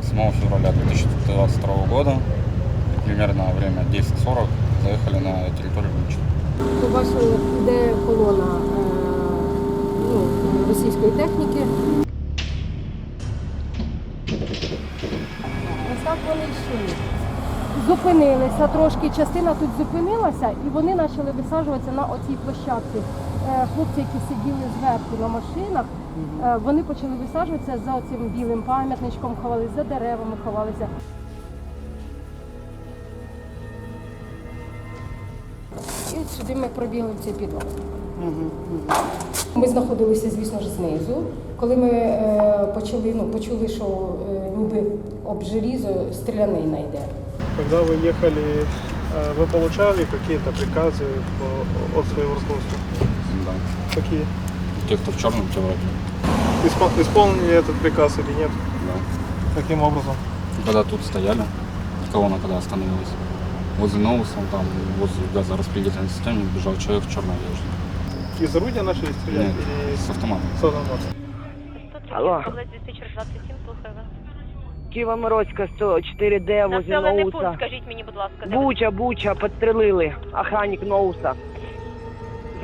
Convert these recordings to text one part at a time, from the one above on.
27 февраля 2022 года, примерно время 10.40, заехали на территорию Бучи. Побачили, де колона е, ну, російської техніки. Ось вони йшли. Зупинилися трошки, частина тут зупинилася, і вони почали висаджуватися на оцій площадці. Е, Хлопці, які сиділи зверху на машинах, е, вони почали висаджуватися за цим білим пам'ятничком, ховалися, за деревами ховалися. І от сюди ми пробігли в цей підвал. Ми знаходилися, звісно ж, знизу. Коли ми е, почали, ну, почули, що е, ніби об желізо стрілянина йде. Когда вы ехали, э, вы получали какие-то приказы по- от своего руководства? Да. Какие? Те, кто в черном, те вроде. Испол- исполнили этот приказ или нет? Да. Каким образом? Когда тут стояли, колонна когда остановилась, возле Новуса, там, возле газораспределительной системы бежал человек в черной одежде. Из орудия начали стрелять Нет, или с автоматом. с автомата? Алло. Область диспетчер 27, слухаю вас. Києво-Мироцька 104 д возле Населений пункт, Ноуса. скажіть мені, будь ласка, де ви? Буча, Буча, підстрелили. Охранник Ноуса.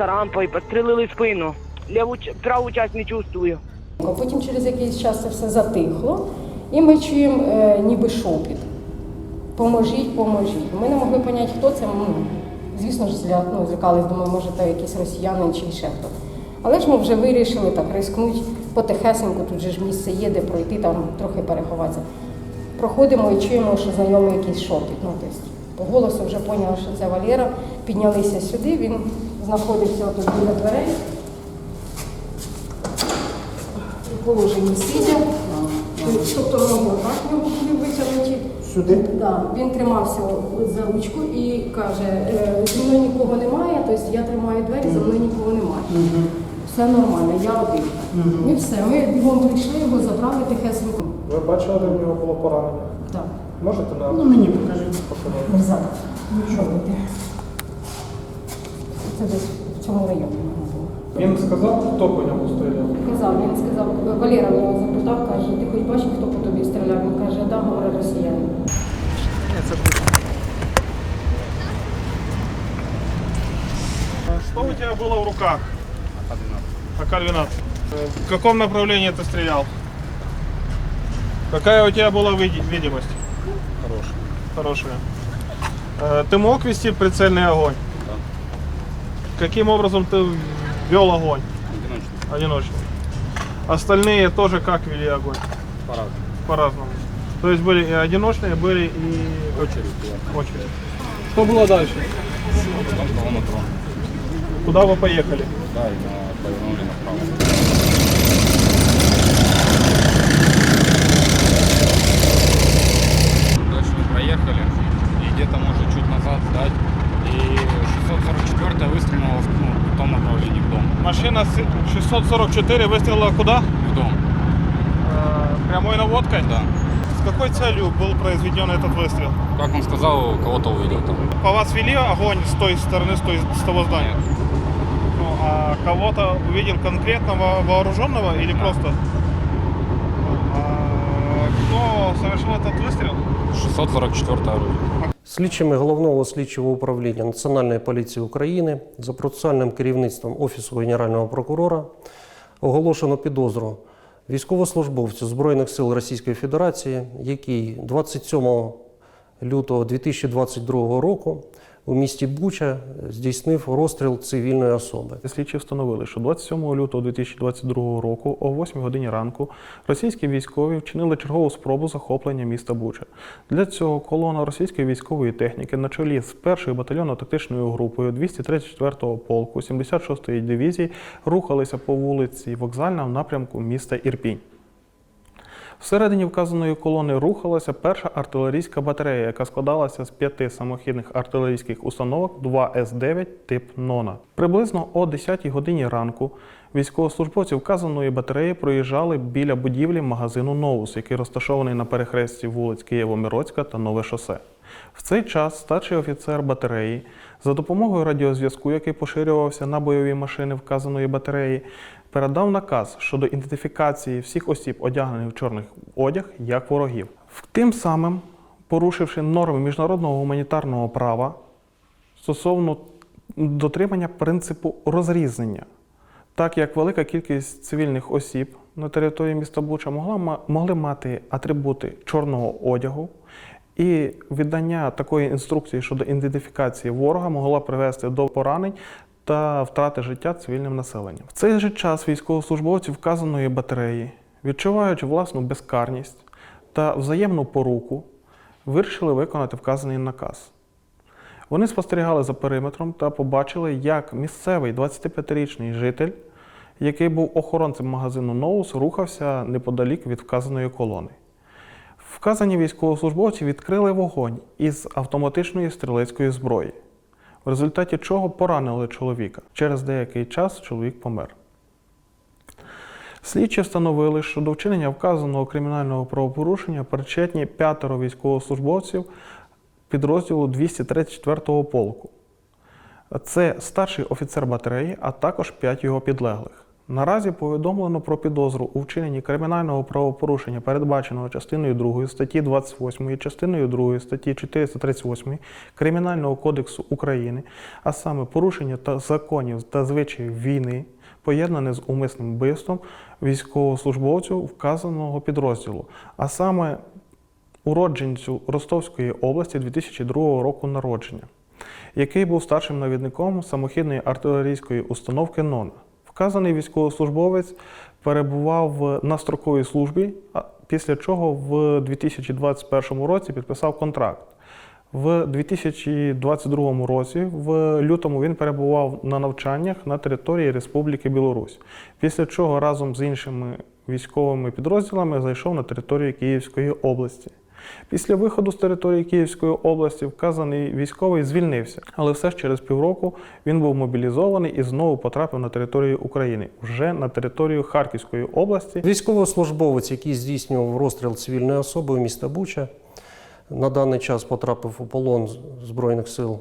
За рампою підстрелили спину. Ліву, праву часть не чувствую. Потім через якийсь час це все затихло, і ми чуємо е, ніби шопіт. Поможіть, поможіть. Ми не могли зрозуміти, хто це. Ну, звісно ж, зля, ну, злякались, думаю, може, це якийсь росіянин чи ще хто. Але ж ми вже вирішили так рискнути потихесеньку, тут же ж місце є, де пройти, там трохи переховатися. Проходимо і чуємо, що знайомий якийсь шопіт. Ну, тобто, по голосу вже поняли, що це Валера. Піднялися сюди, він знаходився тут біля дверей. У положенні сидя. Тобто так його були витягнуті. Сюди? Да, він тримався за ручку і каже, «Е, зі мною нікого немає, тобто я тримаю двері, за мною нікого немає. Все нормально, я один. І все, ми бігом прийшли, його забрали тихесенько. Ви бачили, де в нього було поранення? Так, Можете нам ну, мені покажіть? показати? не Це десь в цьому районі було. Він сказав, хто по ньому стріляв? Казав, він сказав, Валера мене запитав, каже, ти хоч бачив, хто по тобі стріляв? Він каже, да, говорить росіянин. Что у тебя было в руках? АК-12. Э, В каком направлении ты стрелял? Какая у тебя была види- видимость? Хороший. Хорошая. Э, Ты мог вести прицельный огонь? Каким образом ты вел огонь? Одиночный. Одиночный. Остальные тоже как вели огонь? По-разному. По-разному. То есть были и одиночные, были и Очередь очередь. Что было дальше? Потом колонна тронула. Куда вы поехали? Да, и на- повернули направо. Дальше мы проехали, и где-то, может, чуть назад сдать. И 644 выстрелила в, ну, в том направлении, в дом. Машина с- 644 выстрелила куда? В дом. Э, Прямой наводкой? Да. С какой целью был произведен этот выстрел? Как он сказал, кого-то увидел там. По вас вели огонь с той стороны, с, той, с того здания? Ну, а кого-то увидел конкретного вооруженного или просто? Кто совершил этот выстрел? 644 орудие. Слідчими головного слідчого управління Національної поліції України за процесуальним керівництвом Офісу Генерального прокурора оголошено підозру військовослужбовцю Збройних сил Російської Федерації, який 27 лютого 2022 року у місті Буча здійснив розстріл цивільної особи. Слідчі встановили, що 27 лютого 2022 року о 8 годині ранку російські військові вчинили чергову спробу захоплення міста Буча. Для цього колона російської військової техніки на чолі з першою батальйонно-тактичною групою 234-го полку 76-ї дивізії рухалися по вулиці Вокзальна в напрямку міста Ірпінь. Всередині вказаної колони рухалася перша артилерійська батарея, яка складалася з п'яти самохідних артилерійських установок 2 С-9 тип Нона. Приблизно о 10-й годині ранку військовослужбовці вказаної батареї проїжджали біля будівлі магазину Новус, який розташований на перехресті вулиць Києво-Мироцька та Нове шосе. В цей час старший офіцер батареї за допомогою радіозв'язку, який поширювався на бойові машини вказаної батареї, передав наказ щодо ідентифікації всіх осіб, одягнених в чорний одяг, як ворогів. Тим самим, порушивши норми міжнародного гуманітарного права стосовно дотримання принципу розрізнення, так як велика кількість цивільних осіб на території міста Буча могла, могли мати атрибути чорного одягу, і віддання такої інструкції щодо ідентифікації ворога могла привести до поранень та втрати життя цивільним населенням. В цей же час військовослужбовці вказаної батареї, відчуваючи власну безкарність та взаємну поруку, вирішили виконати вказаний наказ. Вони спостерігали за периметром та побачили, як місцевий 25-річний житель, який був охоронцем магазину Ноус, рухався неподалік від вказаної колони. Вказані військовослужбовці відкрили вогонь із автоматичної стрілецької зброї, в результаті чого поранили чоловіка. Через деякий час чоловік помер. Слідчі встановили, що до вчинення вказаного кримінального правопорушення причетні п'ятеро військовослужбовців підрозділу 234-го полку. Це старший офіцер батареї, а також п'ять його підлеглих. Наразі повідомлено про підозру у вчиненні кримінального правопорушення, передбаченого частиною 2 статті 28, частиною 2 статті 438 Кримінального кодексу України, а саме порушення та законів та звичаїв війни, поєднане з умисним вбивством військовослужбовців вказаного підрозділу, а саме уродженцю Ростовської області 2002 року народження, який був старшим навідником самохідної артилерійської установки НОНА. Вказаний військовослужбовець перебував на строковій службі, після чого в 2021 році підписав контракт. В 2022 році, в лютому, він перебував на навчаннях на території Республіки Білорусь, після чого разом з іншими військовими підрозділами зайшов на територію Київської області. Після виходу з території Київської області вказаний військовий звільнився, але все ж через півроку він був мобілізований і знову потрапив на територію України, вже на територію Харківської області. Військовослужбовець, який здійснював розстріл цивільної особи в міста Буча, на даний час потрапив у полон Збройних сил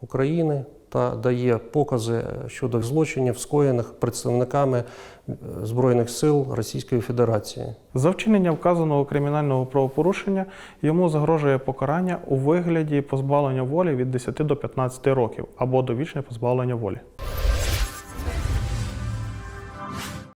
України та дає покази щодо злочинів, скоєних представниками е, Збройних сил Російської Федерації. За вчинення вказаного кримінального правопорушення йому загрожує покарання у вигляді позбавлення волі від 10 до 15 років або довічне позбавлення волі.